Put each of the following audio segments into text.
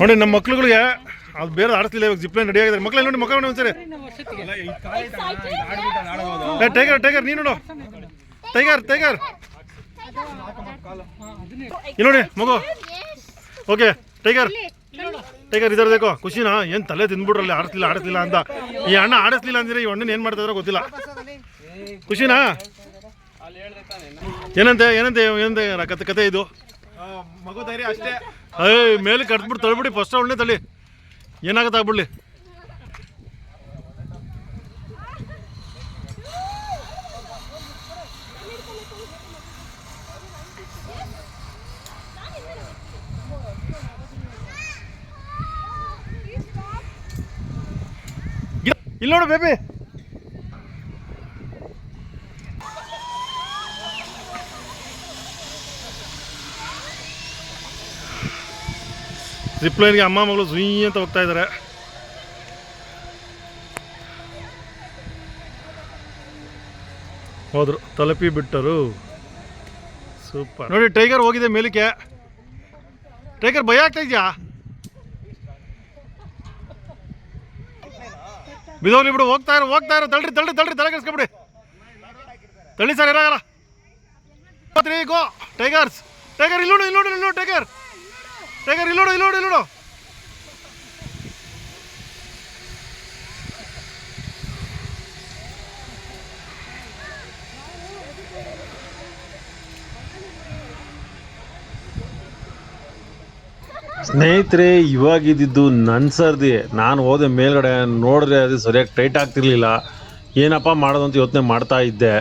ನೋಡಿ ನಮ್ಮ ಮಕ್ಳುಗಳಿಗೆ ಅದು ಬೇರೆ ಆಡಿಸ್ಲಿಲ್ಲ ಇವಾಗ ಜಿಪ್ಲೈನ್ ರೆಡಿ ಆಗಿದೆ ಮಕ್ಳು ನೋಡಿ ಮಕ್ಕಳು ಒಂದ್ಸರಿ. ಟೈಗರ್ ಟೈಗರ್ ನೀನು ನೋಡು. Tiger tiger. ನೋಡಿ, ಮಗು. Okay, tiger. ಟೈಗರ್, ಇದರ ಬೇಕೋ ಖುಷಿನಾ? ಏನು ತಲೆ ತಿಂದ್ಬಿಡ್ರಲ್ಲಿ ಆಡಿಸ್ಲಿಲ್ಲ ಆಡಿಸ್ಲಿಲ್ಲ ಅಂತ. ಈ ಅಣ್ಣ ಆಡಿಸ್ಲಿಲ್ಲ ಅಂದ್ರೆ ಈ ಅಣ್ಣನ ಏನು ಮಾಡ್ತಾ ಗೊತ್ತಿಲ್ಲ. ಖುಷಿನಾ? ಏನಂತೆ ಏನಂತೆ ಏನಂತೆ ಕತೆ ಕತೆ ಇದು? ಮಗು ಧೈರ್ಯ ಅಷ್ಟೇ ಏಯ್, ಮೇಲೆ ಕಟ್ಬಿಟ್ಟು ತಳ್ಬಿಡಿ ಫಸ್ಟ್ ರೌಂಡ್ನೇ ತಳ್ಳಿ. ಏನಾಗುತ್ತೆ ಆಗ್ಬಿಡ್ಲಿ? ಇಲ್ಲಿ ನೋಡು ಬೇಬಿ ಜಿಪ್ಲೈನ್ಗೆ ಅಮ್ಮ ಮಗಳು ಸುಯಿ ಅಂತ ಹೋಗ್ತಾ ಇದ್ದಾರೆ ಹೋದ್ರು, ತಲುಪಿ ಬಿಟ್ಟರು. ಸೂಪರ್ ನೋಡಿ ಟೈಗರ್ ಹೋಗಿದೆ ಮೇಲಕ್ಕೆ. ಟೈಗರ್ ಭಯ ಆಗ್ತಾ ಇದೆಯಾ? ಬಿದೋಗ್ಲಿ ಬಿಡು, ಹೋಗ್ತಾ ಇರೋ ಹೋಗ್ತಾ ಇರೋ. ತಳ್ರಿ ತಳ್ರಿ ತಳ್ರಿ ತಲೆ ಕೆಡಿಸ್ಕೊಬಿಡಿ. ತಳ್ಳಿ ಸರ್, ಇರಾಗಲ್ಲ. ಗೋ ಟೈಗರ್ಸ್ ಟೈಗರ್ ಇಲ್ಲೋಡು ಇಲ್ಲೋಡು ಇಲ್ಲೋಡು ಟೈಗರ್ ಟೈಗರ್ ಇಲ್ಲೋಡು ಇಲ್ಲೋಡು ಇಲ್ಲೋಡು ಸ್ನೇಹಿತರೆ ಇವಾಗಿದ್ದು ನನ್ನ ಸರ್ದಿ. ನಾನು ಹೋದೆ ಮೇಲ್ಗಡೆ, ನೋಡಿದ್ರೆ ಅದು ಸರಿಯಾಗಿ ಟೈಟ್ ಆಗ್ತಿರ್ಲಿಲ್ಲ. ಏನಪ್ಪ ಮಾಡೋದು ಅಂತ ಯೋಚನೆ ಮಾಡ್ತಾ ಇದ್ದೆ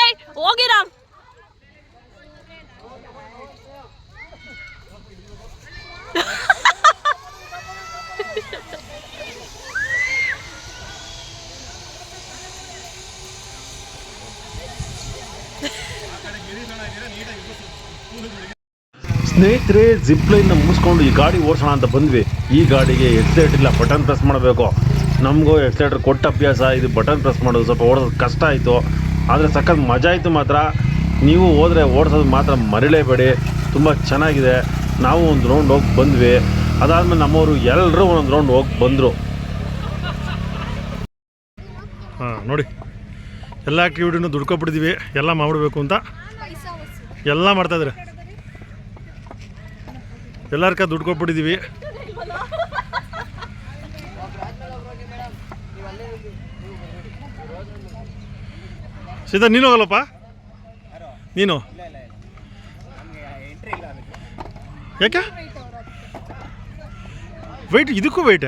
ಏಯ್ ಹೋಗಿರಾ ಸ್ನೇಹಿತರೆ ಜಿಪ್ಲೈನ್ನ ಮುಗಿಸ್ಕೊಂಡು ಈ ಗಾಡಿ ಓಡಿಸೋಣ ಅಂತ ಬಂದ್ವಿ. ಈ ಗಾಡಿಗೆ ಎಕ್ಸೈಟ್ ಇಲ್ಲ ಬಟನ್ ಪ್ರೆಸ್ ಮಾಡಬೇಕು. ನಮಗೂ ಎಕ್ಸೈಟರ್ ಕೊಟ್ಟ ಅಭ್ಯಾಸ ಇದು ಬಟನ್ ಪ್ರೆಸ್ ಮಾಡೋದು ಸ್ವಲ್ಪ ಓಡಿಸೋದು ಕಷ್ಟ ಆಯಿತು. ಆದರೆ ಸಖತ್ ಮಜಾ ಆಯಿತು ಮಾತ್ರ. ನೀವು ಹೋದರೆ ಓಡಿಸೋದು ಮಾತ್ರ ಮರಿಲೇಬೇಡಿ. ತುಂಬ ಚೆನ್ನಾಗಿದೆ. ನಾವು ಒಂದು ರೌಂಡ್ ಹೋಗಿ ಬಂದ್ವಿ. ಅದಾದಮೇಲೆ ನಮ್ಮವರು ಎಲ್ಲರೂ ಒಂದೊಂದು ರೌಂಡ್ ಹೋಗಿ ಬಂದರು. ಹಾಂ ನೋಡಿ. ಎಲ್ಲ ಆ್ಯಕ್ಟಿವಿಟಿನೂ ದುಡ್ಕೊಬಿಟ್ಟಿದ್ದೀವಿ ಎಲ್ಲ ಮಾಡಬೇಕು ಅಂತ. ಎಲ್ಲ ಮಾಡ್ತಾಯಿದ್ದಾರೆ ಎಲ್ಲರ್ಕ ದುಡ್ಡು ಕೊಟ್ಬಿಟ್ಟಿದ್ದೀವಿ ಸೀದಾ ನೀನು ಹೋಗಲ್ಲಪ್ಪ? ನೀನು? ಯಾಕೆ? ವೆಯ್ಟ್ ಇದಕ್ಕೂ ವೈಟ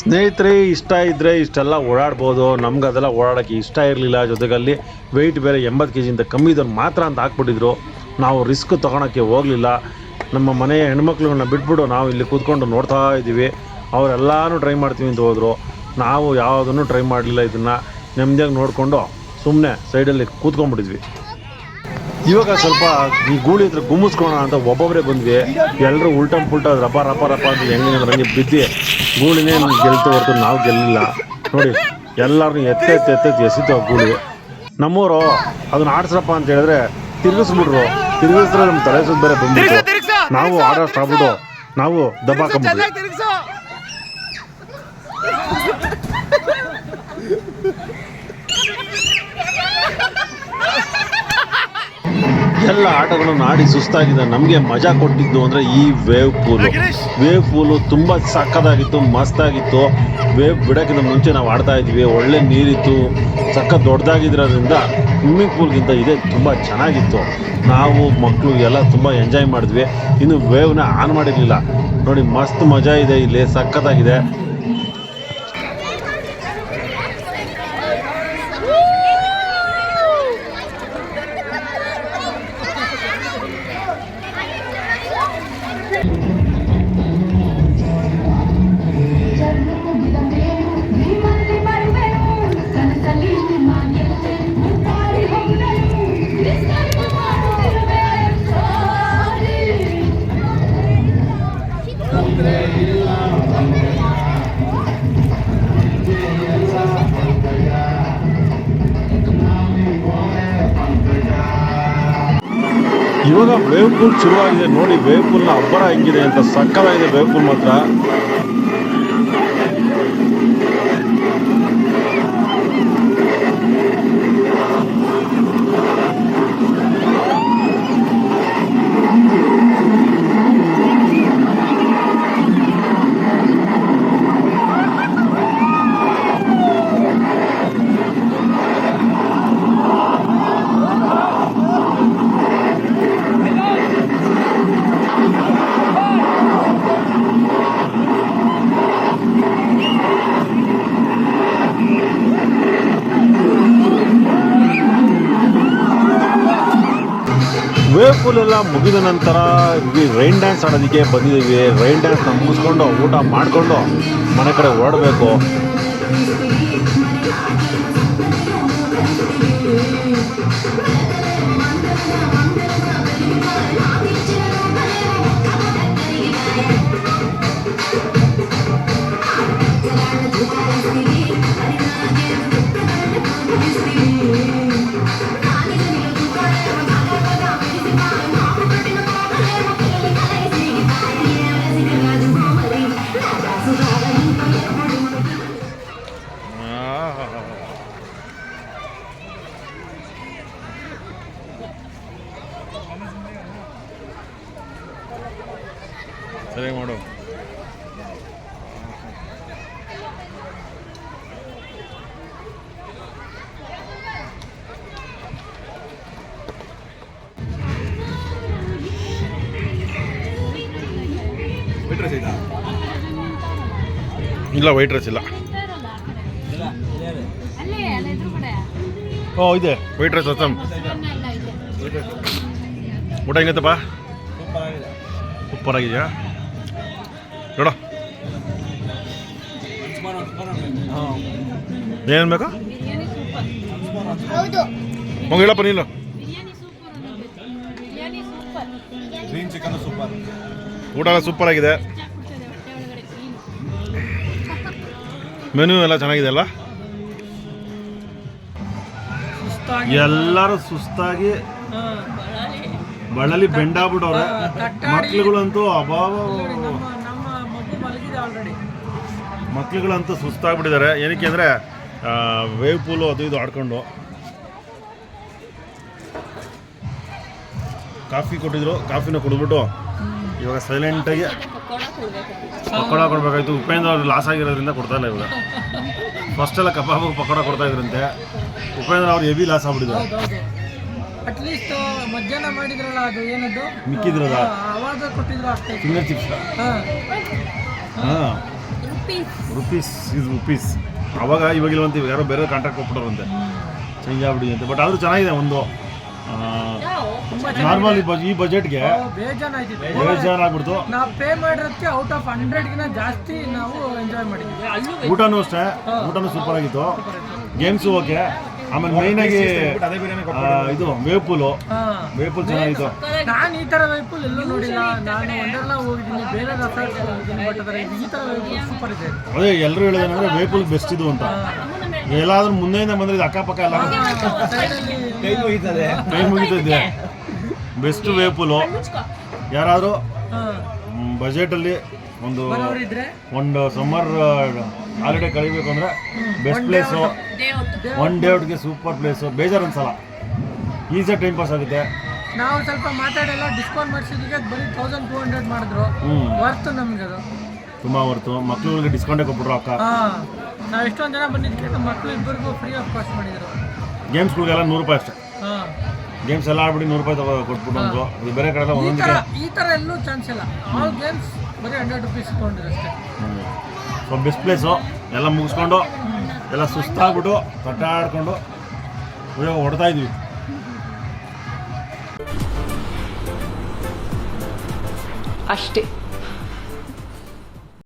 ಸ್ನೇಹಿತರೆ, ಇಷ್ಟ ಇದ್ದರೆ ಇಷ್ಟೆಲ್ಲ ಓಡಾಡ್ಬೋದು. ನಮ್ಗೆ ಅದೆಲ್ಲ ಓಡಾಡೋಕ್ಕೆ ಇಷ್ಟ ಇರಲಿಲ್ಲ ಜೊತೆಗೆ ಅಲ್ಲಿ ವೆಯ್ಟ್ ಬೇರೆ ಎಂಬತ್ತು ಕೆ ಜಿಯಿಂದ ಕಮ್ಮಿ ಇದ್ದವ್ರು ಮಾತ್ರ ಅಂತ ಹಾಕ್ಬಿಟ್ಟಿದ್ರು. ನಾವು ರಿಸ್ಕ್ ತೊಗೊಳಕ್ಕೆ ಹೋಗಲಿಲ್ಲ. ನಮ್ಮ ಮನೆಯ ಹೆಣ್ಮಕ್ಳುಗಳನ್ನ ಬಿಟ್ಬಿಟ್ಟು ನಾವು ಇಲ್ಲಿ ಕೂತ್ಕೊಂಡು ನೋಡ್ತಾ ಇದ್ದೀವಿ. ಅವರೆಲ್ಲನೂ ಟ್ರೈ ಮಾಡ್ತೀವಿ ಅಂತ ಹೋದರು. ನಾವು ಯಾವುದನ್ನು ಟ್ರೈ ಮಾಡಲಿಲ್ಲ ಇದನ್ನು. ನೆಮ್ಮದಿಯಾಗಿ ನೋಡಿಕೊಂಡು ಸುಮ್ಮನೆ ಸೈಡಲ್ಲಿ ಕೂತ್ಕೊಂಡ್ಬಿಟ್ಟಿದ್ವಿ. ಇವಾಗ ಸ್ವಲ್ಪ ಈ ಗೂಳಿ ಹತ್ರ ಗುಮ್ಮಿಸ್ಕೋಣ ಅಂತ ಒಬ್ಬೊಬ್ಬರೇ ಬಂದ್ವಿ. ಎಲ್ಲರೂ ಉಲ್ಟಮ್ ಪುಲ್ಟಾ ರಪ ರಪ ರಪ ಅಂತ ಹೆಂಗೆ ಹಂಗೆ ಬಿದ್ದು ಗೂಳಿನೇ ಗೆಲ್ತು ಹೊರತು ನಾವು ಗೆಲ್ಲಿಲ್ಲ. ನೋಡಿ ಎಲ್ಲರನ್ನೂ ಎತ್ತೆತ್ತೆತ್ತೆತ್ತು ಎತ್ತೆತ್ತಿ ಎಸಿತು ಆ ಗೂಳಿ ನಮ್ಮವರು ಅದನ್ನ ಆಡ್ಸ್ರಪ್ಪ ಅಂತ ಹೇಳಿದ್ರೆ ತಿರ್ಗಿಸ್ಬಿಟ್ರು. ತಿರ್ಗಿಸಿದ್ರೆ ನಮ್ಮ ತಲೆ ಸುತ್ತ ಬೇರೆ ಬಂದ್ಬಿಟ್ಟು ನಾವು ಆಡೋಷ್ಟು ಆಗ್ಬಿಟ್ಟು ನಾವು ದಬ್ಬಾಕೊಂಬಿಟ್ವಿ ಎಲ್ಲ ಆಟಗಳನ್ನು ಆಡಿ ಸುಸ್ತಾಗಿದೆ ನಮಗೆ ಮಜಾ ಕೊಟ್ಟಿದ್ದು ಅಂದರೆ ಈ ವೇವ್ ಪೂಲು ವೇವ್ ಪೂಲು ತುಂಬ ಸಕ್ಕದಾಗಿತ್ತು ಮಸ್ತಾಗಿತ್ತು. ವೇವ್ ಬಿಡೋಕ್ಕಿಂತ ಮುಂಚೆ ನಾವು ಆಡ್ತಾ ಇದ್ವಿ. ಒಳ್ಳೆ ನೀರಿತ್ತು. ಸಕ್ಕ ದೊಡ್ಡದಾಗಿದ್ರೋದ್ರಿಂದ ಸ್ವಿಮ್ಮಿಂಗ್ ಪೂಲ್ಗಿಂತ ಇದೇ. ತುಂಬ ಚೆನ್ನಾಗಿತ್ತು. ನಾವು ಮಕ್ಕಳು ಎಲ್ಲ ತುಂಬ ಎಂಜಾಯ್ ಮಾಡಿದ್ವಿ. ಇನ್ನು ವೇವ್ನ ಆನ್ ಮಾಡಿರಲಿಲ್ಲ. ನೋಡಿ ಮಸ್ತ್ ಮಜಾ ಇದೆ ಇಲ್ಲಿ. ಸಕ್ಕತ್ತಾಗಿದೆ ಇವಾಗ ವೇವ್ ಪೂಲ್ ಶುರುವಾಗಿದೆ ನೋಡಿ ವೇವ್ನ ಅಬ್ಬರ ಹೆಂಗಿದೆ ಅಂತ ಸಕ್ಕರೆ ವೇವ್ ಪುಲ್ ಮಾತ್ರ. ಎಲ್ಲ ಮುಗಿದ ನಂತರ ರೈನ್ ಡ್ಯಾನ್ಸ್ ಆಡೋದಕ್ಕೆ ಬಂದಿದ್ದೀವಿ. ರೈನ್ ಡ್ಯಾನ್ಸ್ನ ಮುಗಿಸ್ಕೊಂಡು ಊಟ ಮಾಡಿಕೊಂಡು ಮನೆ ಕಡೆ ಹೊರಡಬೇಕು ಸರಿ ಮಾಡು. ಇಲ್ಲ ವೈಟ್ ರೈಸ್ ಇಲ್ಲ. ಓ ಇದೆ. ವೈಟ್ ರೈಸ್ ಅಸಮ್ ಇದೆ ಊಟ ಹೆಂಗೈತಪ್ಪ? ಸೂಪರ್ ಆಗಿದೆಯಾ? ನೋಡ. ಏನು ಬೇಕಾ? ಬಿರಿಯಾನಿ ಸೂಪರ್ ಹೌದು. ಮಗ ಹೇಳಪ್ಪ ನೀನು. Super biryani super green chicken super ಊಟ ಎಲ್ಲ ಸೂಪರ್ ಆಗಿದೆ. ಮೆನು ಎಲ್ಲ ಚೆನ್ನಾಗಿದೆ ಅಲ್ಲ? ಎಲ್ಲರೂ ಸುಸ್ತಾಗಿ ಬಳಲಿ ಬೆಂಡಾಗ್ಬಿಟ್ಟವ್ರೆ ಮಕ್ಳುಗಳಂತೂ ಅಭಾವ ಮಕ್ಳುಗಳಂತೂ ಸುಸ್ತಾಗ್ಬಿಟ್ಟಿದ್ದಾರೆ. ಏನಕ್ಕೆ ಅಂದರೆ ವೇವ್ ಪೂಲು ಅದು ಇದು ಆಡ್ಕೊಂಡು. ಕಾಫಿ ಕೊಟ್ಟಿದ್ರು ಕಾಫಿನ ಕುಡಿದ್ಬಿಟ್ಟು ಇವಾಗ ಸೈಲೆಂಟಾಗಿ ಪಕೋಡ ಕೊಡಬೇಕಾಯ್ತು. ಉಪೇಂದ್ರ ಅವ್ರು ಲಾಸ್ ಆಗಿರೋದ್ರಿಂದ ಕೊಡ್ತಾ ಇಲ್ಲ ಇವಾಗ. ಫಸ್ಟ್ ಎಲ್ಲ ಕಬಾಬ್ ಪಕೋಡ ಕೊಡ್ತಾ ಇದ್ರಂತೆ. ಉಪೇಂದ್ರ ಅವ್ರು ಹೆವಿ ಲಾಸ್ ಆಗ್ಬಿಟ್ಟಿದ್ದಾರೆ. ಅಟ್ಲೀಸ್ಟ್ ಮಧ್ಯಾಹ್ನ ಮಾಡಿದ್ರಲ್ಲ ಅದು ಏನದು? ಮಿಕ್ಕಿದ್ರಲ್ಲ ಆ, ಅವಾಗ ಕೊಟ್ಟಿದ್ರು ಅಷ್ಟೇ. ಫಿಂಗರ್ ಚಿಪ್ಸ್ ಹಾಂ. ರುಪೀಸ್ ರುಪೀಸ್ ಇಸ್ ರುಪೀಸ್ ಅವಾಗ ಇವಾಗ ಯಾರೋ ಬೇರೆ ಕಾಂಟ್ರಾಕ್ಟ್ ಕೊಟ್ಬಿಟ್ಟವ್ರಂತೆ ಚೇಂಜ್ ಆಗ್ಬಿಡಿ ಅಂತ. ಬಟ್ ಆದರೂ ಚೆನ್ನಾಗಿದೆ ಒಂದು ತುಂಬಾ ನಾರ್ಮಲ್ ಈ ಬಜೆಟ್ಗೆ ಬೇಜಾನ್ ಆಗ್ಬಿಡ್ತು ನಾವು ಪೇ ಮಾಡಿರೋದಕ್ಕೆ ಔಟ್ ಆಫ್ ಹಂಡ್ರೆಡ್ಗಿನ ಜಾಸ್ತಿ ನಾವು ಎಂಜಾಯ್ ಮಾಡಿದ್ವಿ. ಊಟನೂ ಅಷ್ಟೇ. ಊಟನೂ ಸೂಪರ್ ಆಗಿತ್ತು. Games okay. ಆಮೇಲೆ ಮೈನ್ ಆಗಿ ಇದು ವೇಪುಲು. ವೇಪುಲ್ ಚೆನ್ನಾಗಿತ್ತು ನಾನು ಈ ತರ ವೇಪುಲ್ ಎಲ್ಲೂ ನೋಡಿಲ್ಲ. ನಾನು ಒಂದೆಲ್ಲ ಹೋಗಿದ್ದೀನಿ. ಬೇರೆ ರೆಸಾರ್ಟ್ ಹೋಗಿದ್ದೀನಿ ಬಟ್ ಅದರ ಈ ತರ ವೈಪುಲ್ ಸೂಪರ್ ಇದೆ. ಅದೇ ಎಲ್ಲರೂ ಹೇಳೋದಂದ್ರೆ ವೇಪುಲ್ ಬೆಸ್ಟ್ ಇದು ಅಂತ. ಎಲ್ಲಾದ್ರೂ ಮುಂದೆಯಿಂದ ಬಂದ್ರೆ ಇದು ಅಕ್ಕಪಕ್ಕ ಎಲ್ಲ ಕೈ ಮುಗಿತದೆ. ಬೆಸ್ಟ್ ವೇಪುಲು. ಪೂಲು ಯಾರಾದರೂ? ಬಜೆಟ್ ಬಜೆಟಲ್ಲಿ ಒಂದು ಒಂದು ಸಮ್ಮರ್ ಹಾಲಿಡೇ ಕಳಿಬೇಕು ಅಂದ್ರೆ ಬೆಸ್ಟ್ ಪ್ಲೇಸು ಒನ್ ಡೇ ಔಟ್ಗೆ ಸೂಪರ್ ಪ್ಲೇಸು ಬೇಜಾರು ಅನ್ಸಲ್ಲ ಈಸಿಯಾಗಿ ಟೈಮ್ ಪಾಸ್ ಆಗುತ್ತೆ ನಾವು ಸ್ವಲ್ಪ ಮಾತಾಡೆಲ್ಲ ಡಿಸ್ಕೌಂಟ್ ಮಾಡಿಸಿದ್ದಕ್ಕೆ ಬರೀ ತೌಸಂಡ್ ಟೂ ಹಂಡ್ರೆಡ್ ಮಾಡಿದ್ರು. ವರ್ತು ನಮ್ಗೆ ಅದು. ತುಂಬ ಹೊರ್ತು ಮಕ್ಳುಗಳಿಗೆ ಡಿಸ್ಕೌಂಟೇ ಕೊಟ್ಬಿಟ್ರು ಅಕ್ಕ. ಹಾ. ನಾವು ಎಷ್ಟೊಂದು ಜನ ಬಂದಿದ್ದಕ್ಕೆ ನಮ್ಮ ಮಕ್ಕಳು ಇಬ್ಬರಿಗೂ ಫ್ರೀ ಆಫ್ ಕಾಸ್ಟ್ ಮಾಡಿದ್ರು. ಗೇಮ್ಸ್ಗಳಿಗೆಲ್ಲ ನೂರು ರೂಪಾಯಿ ಅಷ್ಟೇ. ಹಾ. ಗೇಮ್ಸ್ ಎಲ್ಲ ಆಡ್ಬಿಟ್ಟು ನೂರು ರೂಪಾಯಿ ತಗೋ ಕೊಟ್ಬಿಟ್ಟು ಅಂದ್ರು ಇದು ಬೇರೆ ಕಡೆ ಎಲ್ಲ ಈ ಥರ ಒಂದೊಂದಕ್ಕೆ ಈ ತರ ಎಲ್ಲೂ ಚಾನ್ಸ್ ಇಲ್ಲ. ಆಲ್ ಗೇಮ್ಸ್ ಬರೀ ಹಂಡ್ರೆಡ್ ರುಪೀಸ್ ತಗೊಂಡಿದ್ರು ಅಷ್ಟೇ. ಸೊ ಬೆಸ್ಟ್ ಪ್ಲೇಸು ಎಲ್ಲ ಮುಗಿಸ್ಕೊಂಡು ಎಲ್ಲ ಸುಸ್ತಾಗ್ಬಿಟ್ಟು ತಟ್ಟಾಡ್ಕೊಂಡು ಉಪಯೋಗ ಹೊಡ್ತಾ ಇದ್ವಿ. ಅಷ್ಟೇ.